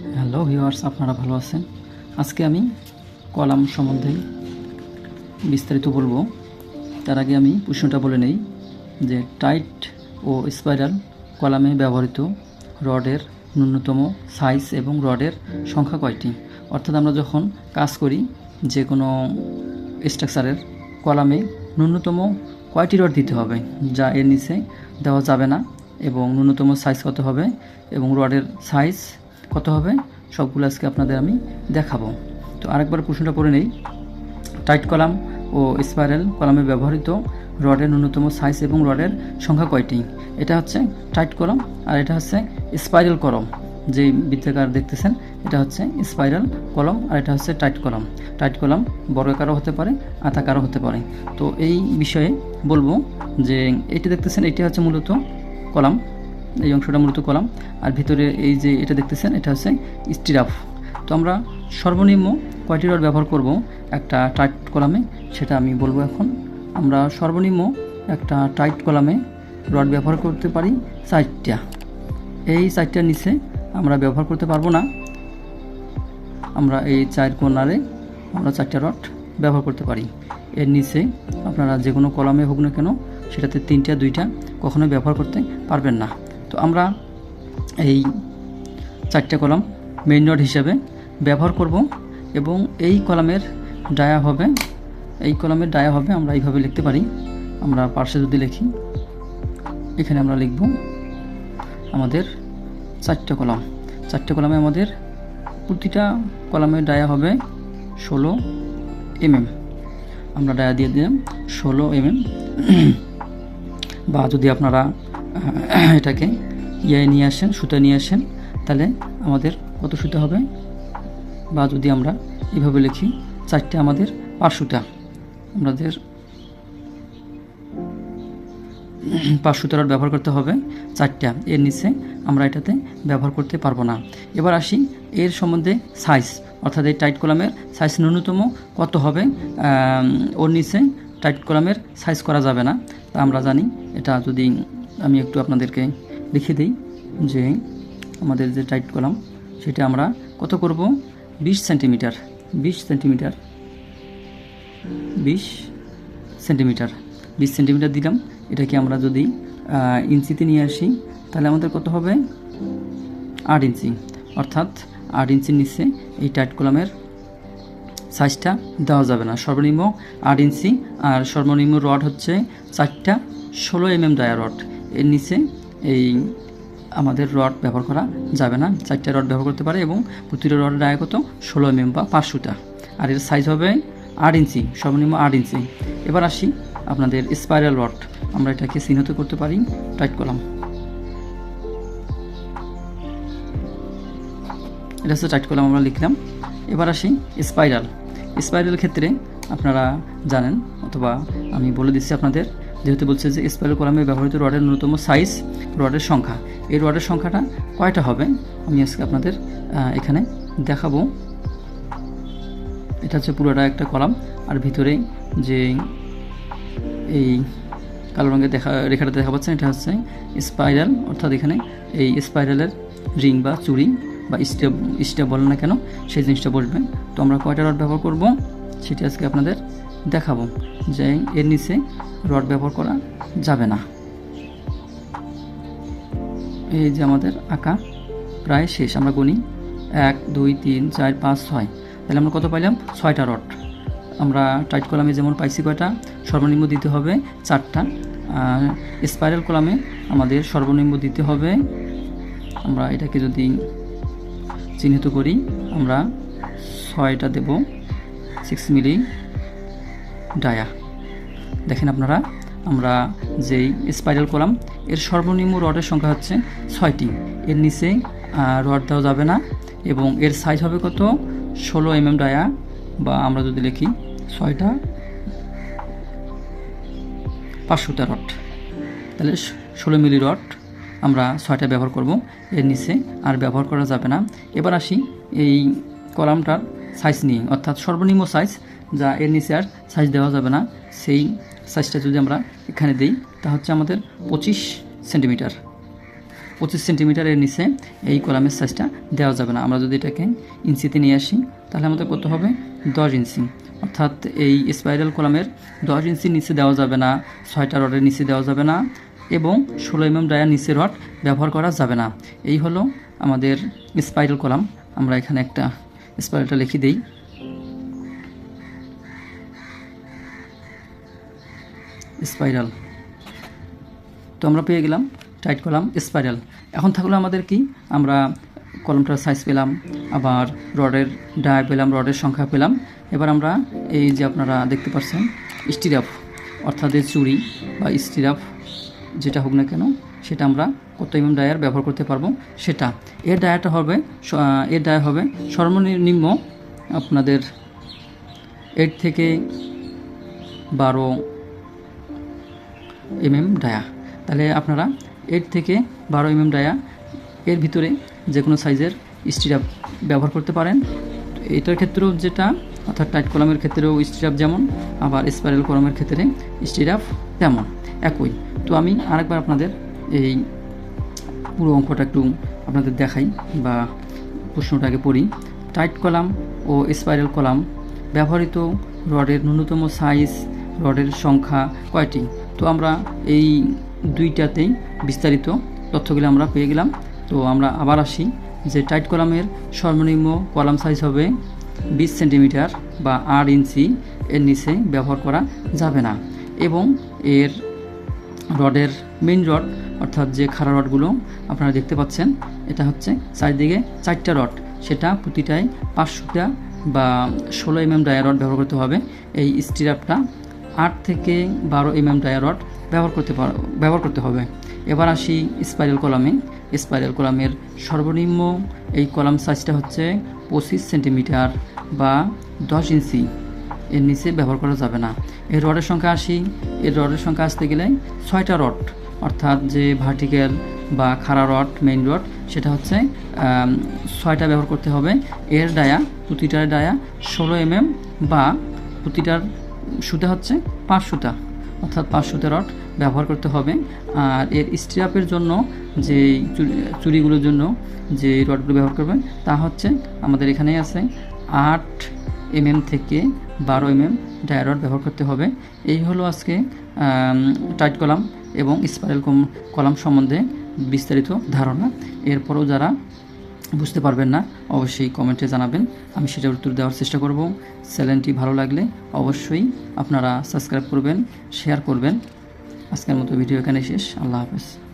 Hello viewers, আপনারা ভালো আছেন? আজকে আমি কলাম সম্বন্ধে বিস্তারিত বলব। তার আগে আমি প্রশ্নটা বলে নেই যে টাইট ও স্পাইরাল কলামে ব্যবহৃত রডের ন্যূনতম সাইজ এবং রডের সংখ্যা কয়টি? অর্থাৎ আমরা যখন কাজ করি, যে কোনো স্ট্রাকচারের কলামে ন্যূনতম কয়টি রড দিতে হবে, যা এর নিচে দেওয়া যাবে না এবং ন্যূনতম সাইজ কত হবে এবং রডের সাইজ কত হবে, সবগুলো আজকে আপনাদের আমি দেখাবো। তো আরেকবার প্রশ্নটা করে নেই। টাইট কলাম ও স্পাইরাল কলামে ব্যবহৃত রডের ন্যূনতম সাইজ এবং রডের সংখ্যা কয়টি? এটা হচ্ছে টাইট কলম আর এটা হচ্ছে স্পাইরাল কলম যে বৃত্তাকার দেখতেছেন, এটা হচ্ছে স্পাইরাল কলম আর এটা হচ্ছে টাইট কলম টাইট কলম বর্গাকারও হতে পারে আতাকারও হতে পারে। তো এই বিষয়ে বলব যে এটি দেখতেছেন, এটি হচ্ছে মূলত কলাম এই অংশটা মূলত কলাম। আর ভিতরে এই যে এটা দেখতেছেন, এটা হচ্ছে স্টিরাফ। তো আমরা সর্বনিম্ন কয়টি রড ব্যবহার করব একটা টাইট কলামে, সেটা আমি বলব এখন। আমরা সর্বনিম্ন একটা টাইট কলামে রড ব্যবহার করতে পারি চারটা। এই চারটার নিচে আমরা ব্যবহার করতে পারব না। আমরা এই চার কোনারে আমরা চারটা রড ব্যবহার করতে পারি। এর নিচে আপনারা যে কোনো কলামে হোক না কেন, সেটাতে তিনটা, দুইটা কখনোই ব্যবহার করতে পারবেন না। তো আমরা এই চারটে কলাম মেইন রড হিসাবে ব্যবহার করব এবং এই কলামের ডায়া হবে, এই কলামের ডায়া হবে আমরা এইভাবে লিখতে পারি। আমরা পার্শ্বে যদি লিখি, এখানে আমরা লিখব আমাদের চারটে কলাম। চারটে কলামে আমাদের প্রতিটা কলামের ডায়া হবে ষোলো এমএম আমরা ডায়া দিয়ে দিলাম ষোলো এমএম বা যদি আপনারা এটাকে ইয়ে নিয়ে আসেন, সুতা নিয়ে আসেন, তাহলে আমাদের কত সুতা হবে? বা যদি আমরা এভাবে লিখি, চারটে আমাদের পাঁচ সুতা। আমাদের পাঁচ সুতা রড ব্যবহার করতে হবে, চারটা। এর নিচে আমরা এটাতে ব্যবহার করতে পারব না। এবার আসি, এর সম্বন্ধে সাইজ অর্থাৎ এই টাইট কলামের সাইজ ন্যূনতম কত হবে? ওর নিচে টাইট কলামের সাইজ করা যাবে না। তা আমরা জানি, এটা যদি আমি একটু আপনাদেরকে লিখে দিই যে আমাদের যে টাইট কলাম সেটা আমরা কত করব? বিশ সেন্টিমিটার বিশ সেন্টিমিটার বিশ সেন্টিমিটার বিশ সেন্টিমিটার দিলাম। এটাকে আমরা যদি ইঞ্চিতে নিয়ে আসি, তাহলে আমাদের কত হবে? আট ইঞ্চি। অর্থাৎ আট ইঞ্চির নিচে এই টাইট কলামের সাইজটা দেওয়া যাবে না। সর্বনিম্ন আট ইঞ্চি আর সর্বনিম্ন রড হচ্ছে চারটা ষোলো এম এম ডায়া রড এর নিচে এই আমাদের রড ব্যবহার করা যাবে না। চারটা রড ব্যবহার করতে পারে এবং প্রতিটা রড ডায়া কত ষোলো এম এম বা পাঁচশোটা আর এর সাইজ হবে আট ইঞ্চি সর্বনিম্ন আট ইঞ্চি এবার আসি আপনাদের স্পাইরাল রড আমরা এটাকে চিহ্নিত করতে পারি টাইট কলাম এটা হচ্ছে টাইট কলাম আমরা লিখলাম। এবার আসি স্পাইরাল স্পাইরাল ক্ষেত্রে আপনারা জানেন অথবা আমি বলে দিচ্ছি আপনাদের যেহেতু বলছে যে স্পাইরাল কলামে ব্যবহৃত রডের ন্যূনতম সাইজ রডের সংখ্যা। এই রডের সংখ্যাটা কয়টা হবে? আমি আজকে আপনাদের এখানে দেখাবো। এটা হচ্ছে পুরোটা একটা কলাম আর ভিতরে যে এই কালো রঙের দেখা, রেখাটা দেখা পাচ্ছেন, এটা হচ্ছে স্পাইরাল অর্থাৎ এখানে এই স্পাইরালের রিং বা চুড়ি বা স্টেপ স্টেপ বলেন না কেন, সেই জিনিসটা বসবে। তো আমরা কয়টা রড ব্যবহার করব? সেটি আজকে আপনাদের দেখাবো। যে এর নিচে রড ব্যবহার করা যাবে না। এই যে আমাদের আঁকা, প্রায় শেষ। আমরা গুনি। এক, দুই, তিন, চার, পাঁচ, ছয়। তাহলে আমরা কত পাইলাম? ছয়টা রড। আমরা টাইট কলামে যেমন পাইছি কয়টা? সর্বনিম্ন দিতে হবে চারটা। আর স্পাইরাল কলামে আমাদের সর্বনিম্ন দিতে হবে, আমরা এটাকে যদি চিহ্নিত করি, আমরা ছয়টা দেব। সিক্স মিলি ডায়া। দেখেন আপনারা, আমরা যেই স্পাইরাল কলাম এর সর্বনিম্ন রডের সংখ্যা হচ্ছে ছয়টি। এর নিচে রড দেওয়া যাবে না এবং এর সাইজ হবে কত? ষোলো এম এম ডায়া বা আমরা যদি লিখি ছয়টা, পাঁচশোটা রড। তাহলে ষোলো মিলি রড আমরা ছয়টা ব্যবহার করব। এর নিচে আর ব্যবহার করা যাবে না। এবার আসি এই কলামটার সাইজ নিয়ে, অর্থাৎ সর্বনিম্ন সাইজ যা এর নিচে আর সাইজ দেওয়া যাবে না। সেই সাইজটা যদি আমরা এখানে দিই, তা হচ্ছে আমাদের পঁচিশ সেন্টিমিটার পঁচিশ সেন্টিমিটারের নিচে এই কলামের সাইজটা দেওয়া যাবে না। আমরা যদি এটাকে ইঞ্চিতে নিয়ে আসি, তাহলে আমাদের কত হবে? দশ ইঞ্চি। অর্থাৎ এই স্পাইরাল কলামের দশ ইঞ্চির নিচে দেওয়া যাবে না, ছয়টা রডের নিচে দেওয়া যাবে না এবং ষোলো এমএম ডায়ার নিচে রড ব্যবহার করা যাবে না। এই হলো আমাদের স্পাইরাল কলাম আমরা এখানে একটা স্পাইরালটা লিখে দিই। স্পাইরাল। তো আমরা পেয়ে গেলাম, টাইট কলাম স্পাইরাল। এখন থাকল আমাদের কি? আমরা কলমটার সাইজ পেলাম, আবার রডের ডায় পেলাম, রডের সংখ্যা পেলাম। এবার আমরা এই যে আপনারা দেখতে পাচ্ছেন স্টিরাফ অর্থাৎ চুড়ি বা স্টিরাফ যেটা হোক না কেন, সেটা আমরা কত এমএম ডায়ার ব্যবহার করতে পারব? সেটা। এর ডায়ারটা হবে এর ডায়া হবে সর্বনিম্ন আপনাদের এইট থেকে বারো এমএম ডায়া তাহলে আপনারা এইট থেকে বারো এমএম ডায়া এর ভিতরে যে কোনো সাইজের স্টিরাপ ব্যবহার করতে পারেন। এটার ক্ষেত্রেও যেটা, অর্থাৎ টাইট কলামের ক্ষেত্রেও স্টিরাপ যেমন, আবার স্পাইরাল কলামের ক্ষেত্রে স্টিরাপ তেমন, একই। তো আমি আরেকবার আপনাদের এই পুরো অঙ্কটা একটু আপনাদের দেখাই বা প্রশ্নটাকে পড়ি। টাইট কলাম ও স্পাইরাল কলাম ব্যবহৃত রডের ন্যূনতম সাইজ রডের সংখ্যা কয়টি? তো আমরা এই দুইটাতেই বিস্তারিত তথ্যগুলো আমরা পেয়ে গেলাম। তো আমরা আবার আসি যে টাইট কলামের সর্বনিম্ন কলাম সাইজ হবে বিশ সেন্টিমিটার বা আট ইঞ্চি। এর নিচে ব্যবহার করা যাবে না এবং এর রডের মেইন রড অর্থাৎ যে খাড়া রডগুলো আপনারা দেখতে পাচ্ছেন, এটা হচ্ছে চারিদিকে চারটা রড সেটা প্রতিটায় পাঁচশোটা বা ষোলো এমএম ডায়া রড ব্যবহার করতে হবে। এই স্টিরাপটা আট থেকে বারো এমএম ডায়া রড ব্যবহার করতে পার ব্যবহার করতে হবে। এবার আসি স্পাইরাল কলামে। স্পাইরাল কলামের সর্বনিম্ন এই কলাম সাইজটা হচ্ছে পঁচিশ সেন্টিমিটার বা দশ ইঞ্চি। এর নিচে ব্যবহার করা যাবে না। এর রডের সংখ্যা আসি। এর রডের সংখ্যা আসতে গেলে ছয়টা রড, অর্থাৎ যে ভার্টিক্যাল বা খাড়া রড মেইন রড, সেটা হচ্ছে ছয়টা ব্যবহার করতে হবে। এর ডায়া, প্রতিটার ডায়া ষোলো এমএম বা প্রতিটার সুতা হচ্ছে পাঁচ সুতা, অর্থাৎ পাঁচ সুতা রড ব্যবহার করতে হবে। আর এর স্ট্রাপের জন্য যে চুরিগুলোর জন্য যে রডগুলো ব্যবহার করবেন, তা হচ্ছে আমাদের এখানেই আছে আট এমএম থেকে বারো এমএম ডায়ারড ব্যবহার করতে হবে। এই হলো আজকে টাইট কলাম এবং স্পাইরাল কলাম সম্বন্ধে বিস্তারিত ধারণা। এরপরও যারা বুঝতে পারবেন না, অবশ্যই কমেন্টে জানাবেন। আমি সেটার উত্তর দেওয়ার চেষ্টা করব। চ্যানেলটি ভালো লাগলে অবশ্যই আপনারা সাবস্ক্রাইব করবেন শেয়ার করবেন। আজকের মতো ভিডিও এখানে শেষ। আল্লাহ হাফেজ।